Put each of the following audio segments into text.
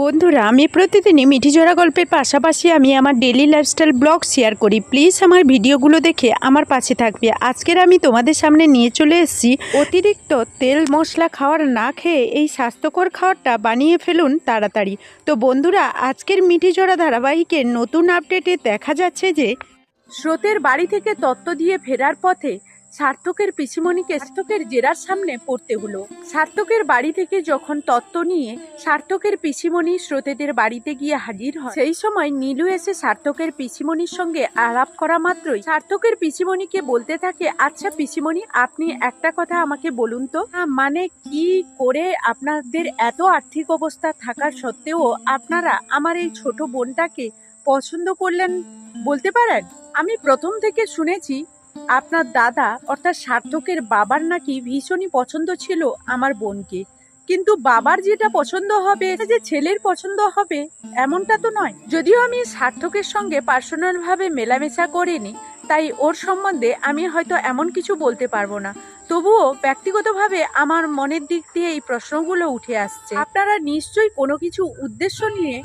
বন্ধুরা, আমি প্রতিদিনই মিঠি জোড়া গল্পের পাশাপাশি আমি আমার ডেলি লাইফস্টাইল ব্লগ শেয়ার করি। প্লিজ আমার ভিডিওগুলো দেখে আমার পাশে থাকবে। আজকের আমি তোমাদের সামনে নিয়ে চলে এসেছি। অতিরিক্ত তেল মশলা খাওয়ার না খেয়ে এই স্বাস্থ্যকর খাবারটা বানিয়ে ফেলুন তাড়াতাড়ি। তো বন্ধুরা, আজকের মিঠি জোড়া ধারাবাহিকের নতুন আপডেটে দেখা যাচ্ছে যে, স্রোতের বাড়ি থেকে তত্ত্ব দিয়ে ফেরার পথে সার্থকের পিসিমণিকে সার্থকের জেরার সামনে পড়তে হলো। সার্থকের বাড়ি থেকে যখন তত্ত্ব নিয়ে সার্থকের পিসিমণি স্রোতেদের বাড়িতে গিয়ে হাজির হয়, সেই সময় নীলু এসে সার্থকের পিসিমণির সঙ্গে আলাপ করা মাত্রই সার্থকের পিসিমণিকে বলতে থাকে আচ্ছা পিসিমণি, আপনি একটা কথা আমাকে বলুন তো। মানে কি করে আপনাদের এত আর্থিক অবস্থা থাকার সত্ত্বেও আপনারা আমার এই ছোট বোনটাকে পছন্দ করলেন বলতে পারেন? আমি প্রথম থেকে শুনেছি আপনার দাদা, অর্থাৎ সার্থকের বাবার নাকি ভীষণই পছন্দ ছিল আমার বোনকে। কিন্তু বাবার যেটা পছন্দ হবে যে ছেলের পছন্দ হবে, এমনটা তো নয়। যদিও আমি সার্থকের সঙ্গে পার্সোনাল ভাবে মেলামেশা করিনি তাই ওর সম্বন্ধে আমি হয়তো এমন কিছু বলতে পারব না। তবুও ব্যক্তিগতভাবে আমার মনের দিক দিয়ে এই প্রশ্নগুলো উঠে আসছে। আপনারা নিশ্চয়ই কোনো কিছু উদ্দেশ্য নিয়ে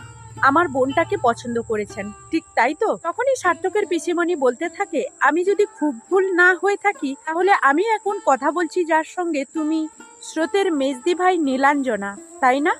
আমার বোনটাকে পছন্দ করেছেন। ঠিক তাই তো? তখনই সার্থকের পিসিমণি বলতে থাকে, আমি যদি খুব ভুল না হয়ে থাকি, তাহলে আমি এখন কথা বলছি যার সঙ্গে তুমি স্রোতের মেজদি ভাই নীলাঞ্জনা, তাই না?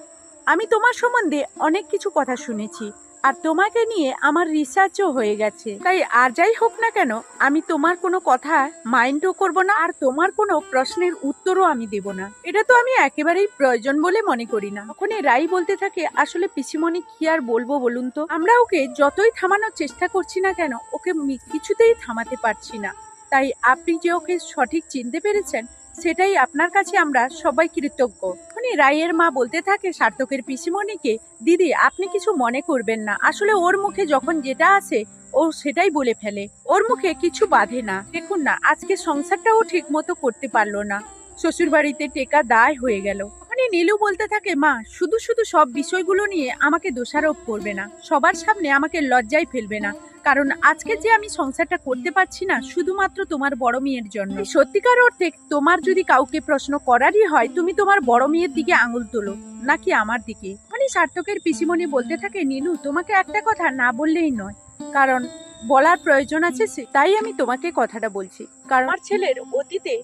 আমি তোমার সম্বন্ধে অনেক কিছু কথা শুনেছি। আর তোমাকে নিয়ে আমার রিসার্চও হয়ে গেছে। তাই আর যাই হোক না কেন, আমি তোমার কোনো কথা মাইন্ডও করব না, আর তোমার কোনো প্রশ্নের উত্তরও আমি দেব না। এটা তো আমি একেবারেই প্রয়োজন বলে মনে করি না। এই রাই বলতে থাকে, আসলে পিসিমণি কি আর বলব বলুন তো? আমরা ওকে যতই থামানোর চেষ্টা করছি না কেন, ওকে কিছুতেই থামাতে পারছি না। তাই আপনি যে ওকে সঠিক চিনতে পেরেছেন, সেটাই আপনার কাছে আমরা সবাই কৃতজ্ঞ। তখনই রায়ের মা বলতে থাকে সার্থকের পিসিমণিকে, দিদি, আপনি কিছু মনে করবেন না। আসলে ওর মুখে যখন যেটা আছে, ও সেটাই বলে ফেলে। ওর মুখে কিছু বাধে না। দেখুন না, আজকে সংসারটাও ঠিক মতো করতে পারল না। শ্বশুর বাড়িতে টেকা দায় হয়ে গেল। তখনই নীলু বলতে থাকে, মা, শুধু শুধু সব বিষয়গুলো নিয়ে আমাকে দোষারোপ করবে না। সবার সামনে আমাকে লজ্জায় ফেলবে না। কারণ আজকে যে আমি সংসারটা করতে পারছি না, শুধুমাত্র তোমার বড় মেয়ের জন্য। সত্যিকার অর্থে তোমার যদি কাউকে প্রশ্ন করারই হয়, তুমি তোমার বড় মেয়ের দিকে আঙুল তোলো, নাকি আমার দিকে? মানে সার্থকের পিসিমণি বলতে থাকে, নীলু, তোমাকে একটা কথা না বললেই নয়। কারণ বলার প্রয়োজন আছে তাই আমি তোমাকে কথাটা বলছি। কারণ আমার ছেলের অতীতে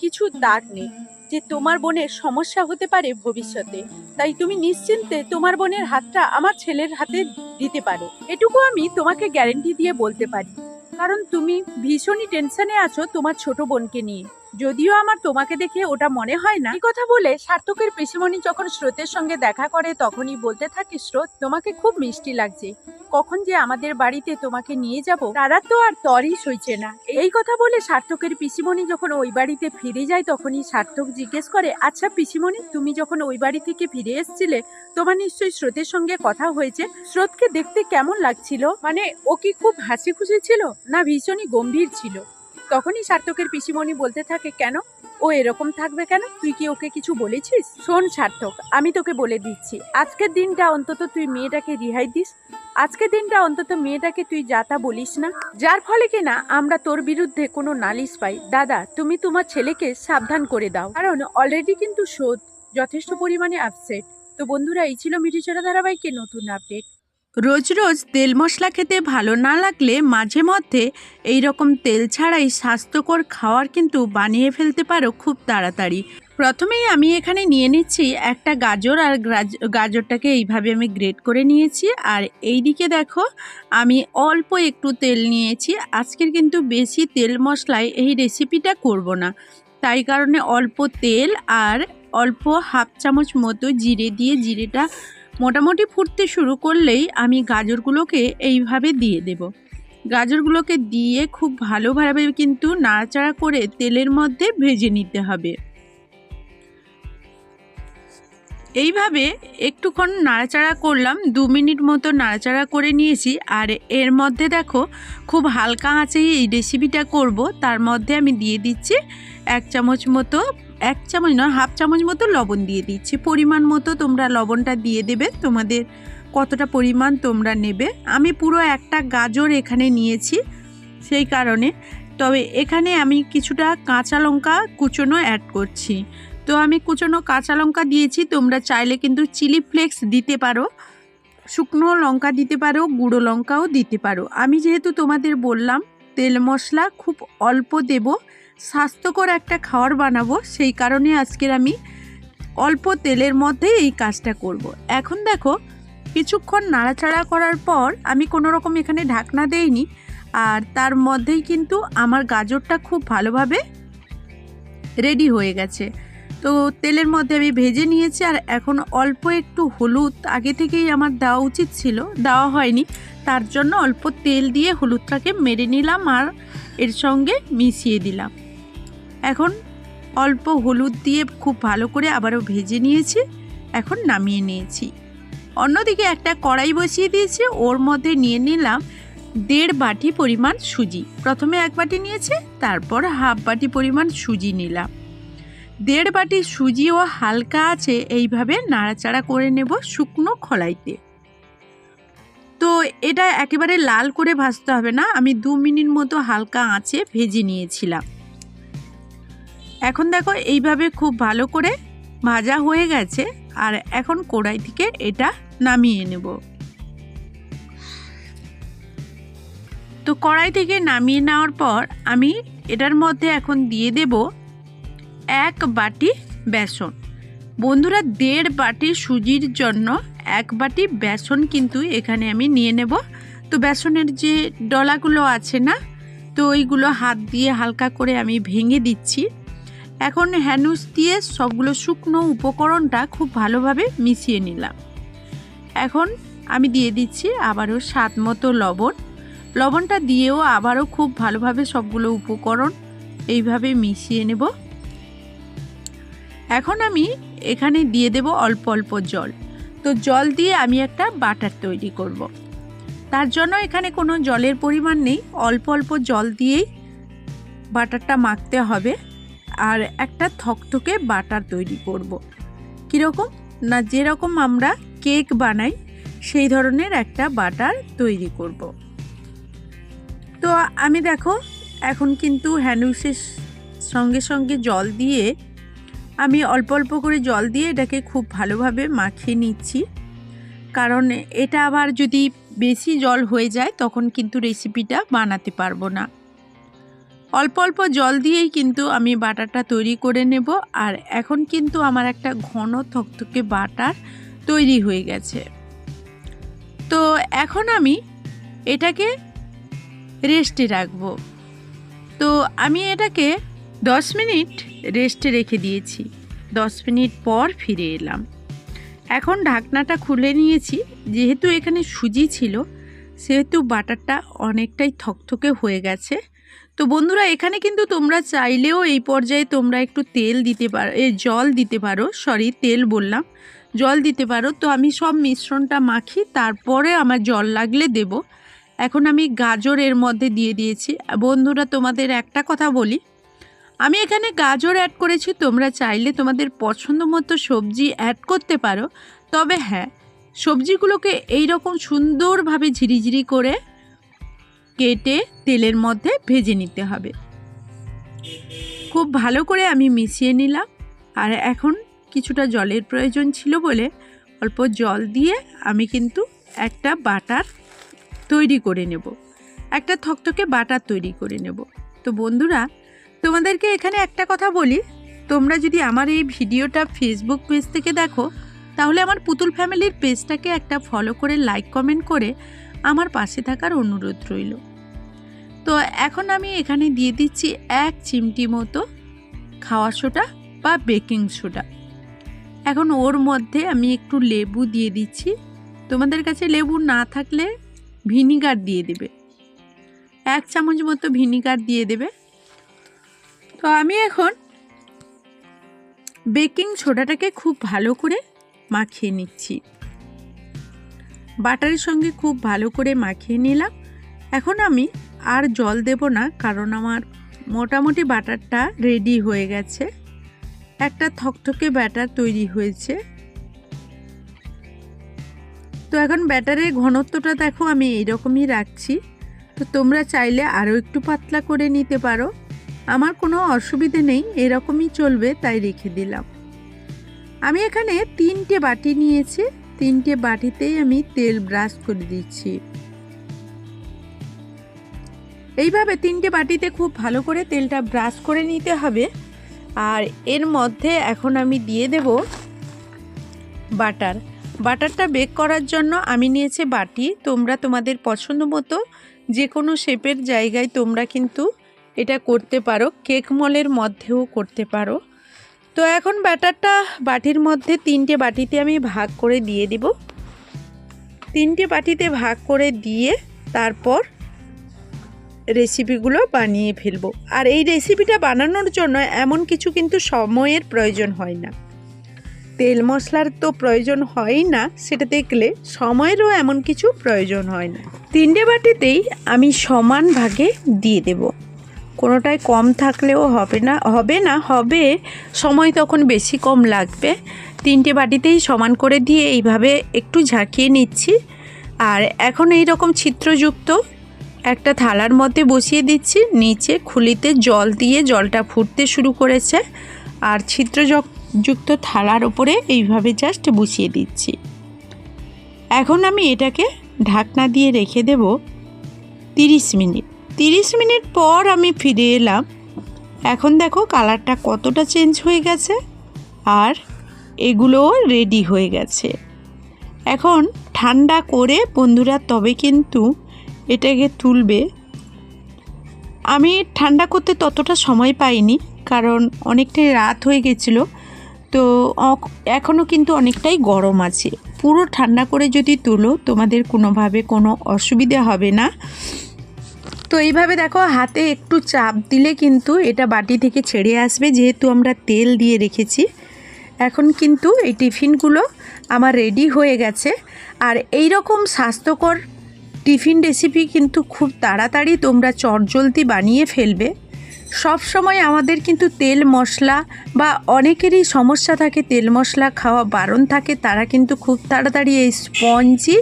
কিছু দাগ নেই। যে তোমার বোনের সমস্যা হতে পারে ভবিষ্যতে, তাই তুমি নিশ্চিন্তে তোমার বোনের হাতটা আমার ছেলের হাতে দিতে পারো। এটুকু আমি তোমাকে গ্যারেন্টি দিয়ে বলতে পারি। কারণ তুমি ভীষণই টেনশনে আছো তোমার ছোট বোনকে নিয়ে। যদিও আমার তোমাকে দেখে ওটা মনে হয় না। এই কথা বলে সার্থকের পিসিমণি যখন স্রোতের সঙ্গে দেখা করে, তখনই বলতে থাকে, স্রোত, তোমাকে খুব মিষ্টি লাগছে। কখন যে আমাদের বাড়িতে তোমাকে নিয়ে যাব, তারা তো আর তরই সইছে না। এই কথা বলে সার্থকের পিসিমণি যখন ওই বাড়িতে ফিরে যায়, তখনই সার্থক জিজ্ঞেস করে আচ্ছা পিসিমণি, তুমি যখন ওই বাড়ি থেকে ফিরে এসেছিলে, তোমার নিশ্চয়ই স্রোতের সঙ্গে কথা হয়েছে? স্রোতকে দেখতে কেমন লাগছিল? মানে ও কি খুব হাসি খুশি ছিল, না ভীষণই গম্ভীর ছিল? তখনই সার্থকের পিসিমণি বলতে থাকে, কেন? ও এরকম থাকবে কেন? তুই কি ওকে কিছু বলেছিস? শোন সার্থক, আমি তোকে বলে দিচ্ছি। আজকের দিনটা অন্তত তুই মেয়েটাকে রিহাই দিস। আজকের দিনটা অন্তত মেয়েটাকে তুই যাতা বলিস না। যার ফলে কিনা আমরা তোর বিরুদ্ধে কোনো নালিশ পাই। দাদা, তুমি তোমার ছেলেকে সাবধান করে দাও। কারণ অলরেডি কিন্তু শোধ, যথেষ্ট পরিমাণে আপসেট তো বন্ধুরা, এই ছিল মিঠিচড়া ধারাবাহিকের নতুন আপডেট রোজ রোজ তেল মশলা খেতে ভালো না লাগলে মাঝে মধ্যে এই রকম তেল ছাড়াই স্বাস্থ্যকর খাওয়ার কিন্তু বানিয়ে ফেলতে পারো খুব তাড়াতাড়ি। প্রথমেই আমি এখানে নিয়ে নিচ্ছি একটা গাজর আর গাজরটাকে এইভাবে আমি গ্রেট করে নিয়েছি। আর এই দিকে দেখো, আমি অল্প একটু তেল নিয়েছি। আজকের কিন্তু বেশি তেল মশলায় এই রেসিপিটা করব না। তাই কারণে অল্প তেল আর অল্প হাফ চামচ মতো জিরে দিয়ে জিরেটা মোটামুটি ফুটতে শুরু করলেই আমি গাজরগুলোকে এইভাবে দিয়ে দেব। গাজরগুলোকে দিয়ে খুব ভালোভাবে কিন্তু নাড়াচাড়া করে তেলের মধ্যে ভেজে নিতে হবে। এইভাবে একটুক্ষণ নাড়াচাড়া করলাম, দু মিনিট মতো নাড়াচাড়া করে নিয়েছি। আর এর মধ্যে দেখো, খুব হালকা আঁচেই এই রেসিপিটা করব। তার মধ্যে আমি দিয়ে দিচ্ছি এক চামচ মতো এক চামচ নয়, হাফ চামচ মতো লবণ দিয়ে দিচ্ছি। পরিমাণ মতো তোমরা লবণটা দিয়ে দেবে, তোমাদের কতটা পরিমাণ তোমরা নেবে। আমি পুরো একটা গাজর এখানে নিয়েছি সেই কারণে। তবে এখানে আমি কিছুটা কাঁচা লঙ্কা কুচনো অ্যাড করছি। তো আমি কুচনো কাঁচা লঙ্কা দিয়েছি, তোমরা চাইলে কিন্তু চিলি ফ্লেক্স দিতে পারো, শুকনো লঙ্কা দিতে পারো, গুঁড়ো লঙ্কাও দিতে পারো। আমি যেহেতু তোমাদের বললাম তেল মশলা খুব অল্প দেব। স্বাস্থ্যকর একটা খাবার বানাবো। সেই কারণে আজকের আমি অল্প তেলের মধ্যে এই কাজটা করব। এখন দেখো, কিছুক্ষণ নাড়াচাড়া করার পর আমি কোনো রকম এখানে ঢাকনা দেইনি। আর তার মধ্যেই কিন্তু আমার গাজরটা খুব ভালোভাবে রেডি হয়ে গেছে। তো তেলের মধ্যে আমি ভেজে নিয়েছি আর এখন অল্প একটু হলুদ আগে থেকেই আমার দেওয়া উচিত ছিল, দেওয়া হয়নি। তার জন্য অল্প তেল দিয়ে হলুদটাকে মেরে নিলাম আর এর সঙ্গে মিশিয়ে দিলাম। এখন অল্প হলুদ দিয়ে খুব ভালো করে আবারও ভেজে নিয়েছি, এখন নামিয়ে নিয়েছি। অন্যদিকে একটা কড়াই বসিয়ে দিয়েছি, ওর মধ্যে নিয়ে নিলাম দেড় বাটি পরিমাণ সুজি। প্রথমে এক বাটি নিয়েছে, তারপর হাফ বাটি পরিমাণ সুজি নিলাম। দেড় বাটি সুজিও হালকা আছে, এইভাবে নাড়াচাড়া করে নেব শুকনো খলাইতে। তো এটা একেবারে লাল করে ভাজতে হবে না, আমি দু মিনিট মতো হালকা আঁচে ভেজে নিয়েছিলাম। এখন দেখো এইভাবে খুব ভালো করে ভাজা হয়ে গেছে, আর এখন কড়াই থেকে এটা নামিয়ে নেব। তো কড়াই থেকে নামিয়ে নেওয়ার পর আমি এটার মধ্যে এখন দিয়ে দেব এক বাটি বেসন। বন্ধুরা, দেড় বাটি সুজির জন্য এক বাটি বেসন কিন্তু এখানে আমি নিয়ে নেব। তো বেসনের যে ডলাগুলো আছে না, তো ওইগুলো হাত দিয়ে হালকা করে আমি ভেঙে দিচ্ছি। এখন হ্যানুস দিয়ে সবগুলো শুকনো উপকরণটা খুব ভালোভাবে মিশিয়ে নিলাম। এখন আমি দিয়ে দিচ্ছি আবারও স্বাদ মতো লবণ। লবণটা দিয়েও আবারও খুব ভালোভাবে সবগুলো উপকরণ এইভাবে মিশিয়ে নেব। এখন আমি এখানে দিয়ে দেব অল্প অল্প জল তো জল দিয়ে আমি একটা বাটার তৈরি করব। তার জন্য এখানে কোনো জলের পরিমাণ নেই অল্প অল্প জল দিয়েই বাটারটা মাখতে হবে আর একটা থকথকে বাটার তৈরি করব। কীরকম না, যেরকম আমরা কেক বানাই, সেই ধরনের একটা বাটার তৈরি করব। তো আমি দেখো, এখন কিন্তু হ্যান্ডউইচের সঙ্গে সঙ্গে জল দিয়ে আমি অল্প অল্প করে জল দিয়ে এটাকে খুব ভালোভাবে মাখিয়ে নিচ্ছি। কারণ এটা আবার যদি বেশি জল হয়ে যায়, তখন কিন্তু রেসিপিটা বানাতে পারব না। অল্প অল্প জল দিয়েই কিন্তু আমি বাটারটা তৈরি করে নেব। আর এখন কিন্তু আমার একটা ঘন থকথকে বাটার তৈরি হয়ে গেছে। তো এখন আমি এটাকে রেস্টে রাখব। তো আমি এটাকে দশ মিনিট রেস্টে রেখে দিয়েছি। দশ মিনিট পর ফিরে এলাম। এখন ঢাকনাটা খুলে নিয়েছি। যেহেতু এখানে সুজি ছিল, সেহেতু বাটারটা অনেকটাই থকথকে হয়ে গেছে। তো বন্ধুরা, এখানে কিন্তু তোমরা চাইলেও এই পর্যায়ে তোমরা একটু তেল দিতে পারো, এ, জল দিতে পারো। সরি তেল বললাম। জল দিতে পারো। তো আমি সব মিশ্রণটা মাখি, তারপরে আমার জল লাগলে দেব। এখন আমি গাজর এর মধ্যে দিয়ে দিয়েছি। বন্ধুরা, তোমাদের একটা কথা বলি। আমি এখানে গাজর অ্যাড করেছি, তোমরা চাইলে তোমাদের পছন্দ মতো সবজি অ্যাড করতে পারো। তবে হ্যাঁ সবজিগুলোকে এই রকম সুন্দরভাবে ঝিরিঝিরি করে কেটে তেলের মধ্যে ভেজে নিতে হবে। খুব ভালো করে আমি মিশিয়ে নিলাম। আর এখন কিছুটা জলের প্রয়োজন ছিল বলে অল্প জল দিয়ে আমি কিন্তু একটা বাটার তৈরি করে নেব। একটা থকথকে বাটার তৈরি করে নেব। তো বন্ধুরা তোমাদেরকে এখানে একটা কথা বলি। তোমরা যদি আমার এই ভিডিওটা ফেসবুক পেজ থেকে দেখো, তাহলে আমার পুতুল ফ্যামিলির পেজটাকে একটা ফলো করে লাইক কমেন্ট করে আমার পাশে থাকার অনুরোধ রইল। তো এখন আমি এখানে দিয়ে দিচ্ছি এক চিমটি মতো খাওয়া সোডা বা বেকিং সোডা। এখন ওর মধ্যে আমি একটু লেবু দিয়ে দিচ্ছি। তোমাদের কাছে লেবু না থাকলে ভিনিগার দিয়ে দেবে। এক চামচ মতো ভিনিগার দিয়ে দেবে। তো আমি এখন বেকিং সোডাটাকে খুব ভালো করে মাখিয়ে নিচ্ছি। বাটারের সঙ্গে খুব ভালো করে মাখিয়ে নিলাম। এখন আমি আর জল দেব না, কারণ আমার মোটামুটি বাটারটা রেডি হয়ে গেছে। একটা থকথকে ব্যাটার তৈরি হয়েছে। তো এখন ব্যাটারের ঘনত্বটা দেখো আমি এইরকমই রাখছি। তো তোমরা চাইলে আরও একটু পাতলা করে নিতে পারো। আমার কোনো অসুবিধে নেই, এরকমই চলবে, তাই রেখে দিলাম। আমি এখানে তিনটে বাটি নিয়েছি, তিনটে বাটিতেই আমি তেল ব্রাশ করে দিচ্ছি। এইভাবে তিনটে বাটিতে খুব ভালো করে তেলটা ব্রাশ করে নিতে হবে। আর এর মধ্যে এখন আমি দিয়ে দেব বাটার। বাটারটা বেক করার জন্য আমি নিয়েছি বাটি। তোমরা তোমাদের পছন্দ মতো যে কোনো শেপের জায়গায় তোমরা কিন্তু এটা করতে পারো। কেক মলের মধ্যেও করতে পারো। তো এখন ব্যাটারটা বাটির মধ্যে তিনটে বাটিতে আমি ভাগ করে দিয়ে দিব। তিনটে বাটিতে ভাগ করে দিয়ে তারপর রেসিপিগুলো বানিয়ে ফেলব। আর এই রেসিপিটা বানানোর জন্য এমন কিছু কিন্তু সময়ের প্রয়োজন হয় না। তেল মশলার তো প্রয়োজন হয়ই না, সেটা দেখলে সময়েরও এমন কিছু প্রয়োজন হয় না। তিনটে বাটিতেই আমি সমান ভাগে দিয়ে দেব। কোনোটায় কম থাকলেও হবে না হবে না, হবে। সময় তখন বেশি কম লাগবে। তিনটে বাটিতেই সমান করে দিয়ে এইভাবে একটু ঝাঁকিয়ে নিচ্ছি। আর এখন এই রকম ছিদ্রযুক্ত একটা থালার মধ্যে বসিয়ে দিচ্ছি। নিচে খুলিতে জল দিয়ে জলটা ফুটতে শুরু করেছে। আর ছিদ্রযুক্ত থালার ওপরে এইভাবে জাস্ট বসিয়ে দিচ্ছি। এখন আমি এটাকে ঢাকনা দিয়ে রেখে দেব তিরিশ মিনিট। তিরিশ মিনিট পর আমি ফিরে এলাম। এখন দেখো কালারটা কতটা চেঞ্জ হয়ে গেছে আর এগুলোও রেডি হয়ে গেছে। এখন ঠান্ডা করে বন্ধুরা তবে কিন্তু এটাকে তুলবে। আমি ঠান্ডা করতে ততটা সময় পাইনি কারণ অনেকটাই রাত হয়ে গেছিল। তো এখনও কিন্তু অনেকটাই গরম আছে। পুরো ঠান্ডা করে যদি তুলো তোমাদের কোনোভাবে কোনো অসুবিধা হবে না। তো এইভাবে দেখো, হাতে একটু চাপ দিলে কিন্তু এটা বাটি থেকে ছেড়ে আসবে, যেহেতু আমরা তেল দিয়ে রেখেছি। এখন কিন্তু এই টিফিনগুলো আমার রেডি হয়ে গেছে। আর এই রকম স্বাস্থ্যকর টিফিন রেসিপি কিন্তু খুব তাড়াতাড়ি তোমরা চটজলদি বানিয়ে ফেলবে। সব সময় আমাদের কিন্তু তেল মশলা বা অনেকেরই সমস্যা থাকে, তেল মশলা খাওয়া বারণ থাকে, তারা কিন্তু খুব তাড়াতাড়ি এই স্পঞ্জি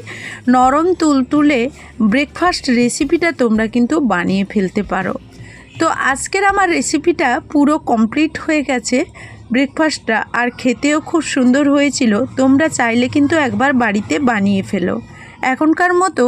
নরম তুলতুলে ব্রেকফাস্ট রেসিপিটা তোমরা কিন্তু বানিয়ে ফেলতে পারো। তো আজকের আমার রেসিপিটা পুরো কমপ্লিট হয়ে গেছে ব্রেকফাস্টটা আর খেতেও খুব সুন্দর হয়েছিল, তোমরা চাইলে কিন্তু একবার বাড়িতে বানিয়ে ফেলো। এখনকার মতো